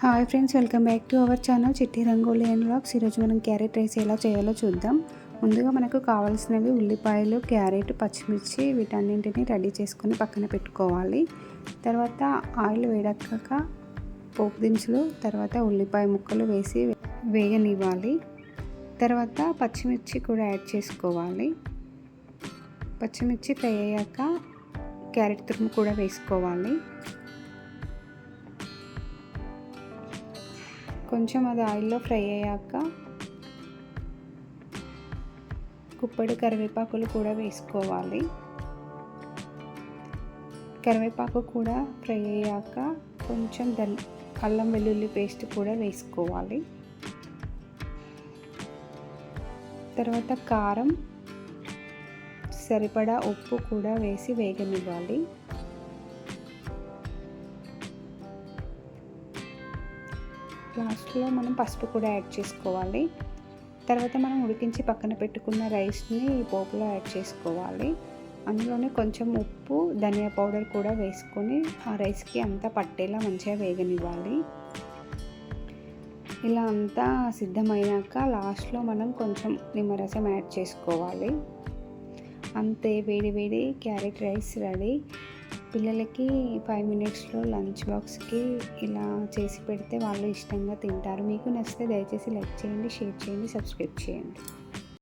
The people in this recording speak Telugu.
Hi friends welcome back to our channel Chitti Rangoli and blogs ఈరోజు మనం క్యారెట్ రైస్ ఎలా చేయాలో చూద్దాం. ముందుగా మనకు కావాల్సినవి ఉల్లిపాయలు క్యారెట్ పచ్చిమిర్చి వీటన్నింటిని రెడీ చేసుకొని పక్కన పెట్టుకోవాలి. తర్వాత ఆయిల్ వేడక్కాక పోపు దినుసులు తర్వాత ఉల్లిపాయ ముక్కలు వేసి వేయనివ్వాలి. తర్వాత పచ్చిమిర్చి కూడా యాడ్ చేసుకోవాలి. పచ్చిమిర్చి ఫ్రై అయ్యాక క్యారెట్ తురుము కూడా వేసుకోవాలి. కొంచెం అది ఆయిల్లో ఫ్రై అయ్యాక కుప్పడి కరివేపాకులు కూడా వేసుకోవాలి. కరివేపాకు కూడా ఫ్రై అయ్యాక కొంచెం దల్ అల్లం వెల్లుల్లి పేస్ట్ కూడా వేసుకోవాలి. తర్వాత కారం సరిపడా ఉప్పు కూడా వేసి వేగనివ్వాలి. లాస్ట్లో మనం పసుపు కూడా యాడ్ చేసుకోవాలి. తర్వాత మనం ఉడికించి పక్కన పెట్టుకున్న రైస్ని పోపులో యాడ్ చేసుకోవాలి. అందులోనే కొంచెం ఉప్పు ధనియా పౌడర్ కూడా వేసుకొని ఆ రైస్కి అంతా పట్టేలా మంచిగా వేగనివ్వాలి. ఇలా అంతా సిద్ధమైనాక లాస్ట్లో మనం కొంచెం నిమ్మరసం యాడ్ చేసుకోవాలి. అంతే వేడి వేడి క్యారెట్ రైస్ రెడీ. పిల్లలకి ఫైవ్ మినిట్స్లో లంచ్ బాక్స్కి ఇలా చేసి పెడితే వాళ్ళు ఇష్టంగా తింటారు. మీకు నచ్చితే దయచేసి లైక్ చేయండి షేర్ చేయండి సబ్స్క్రైబ్ చేయండి.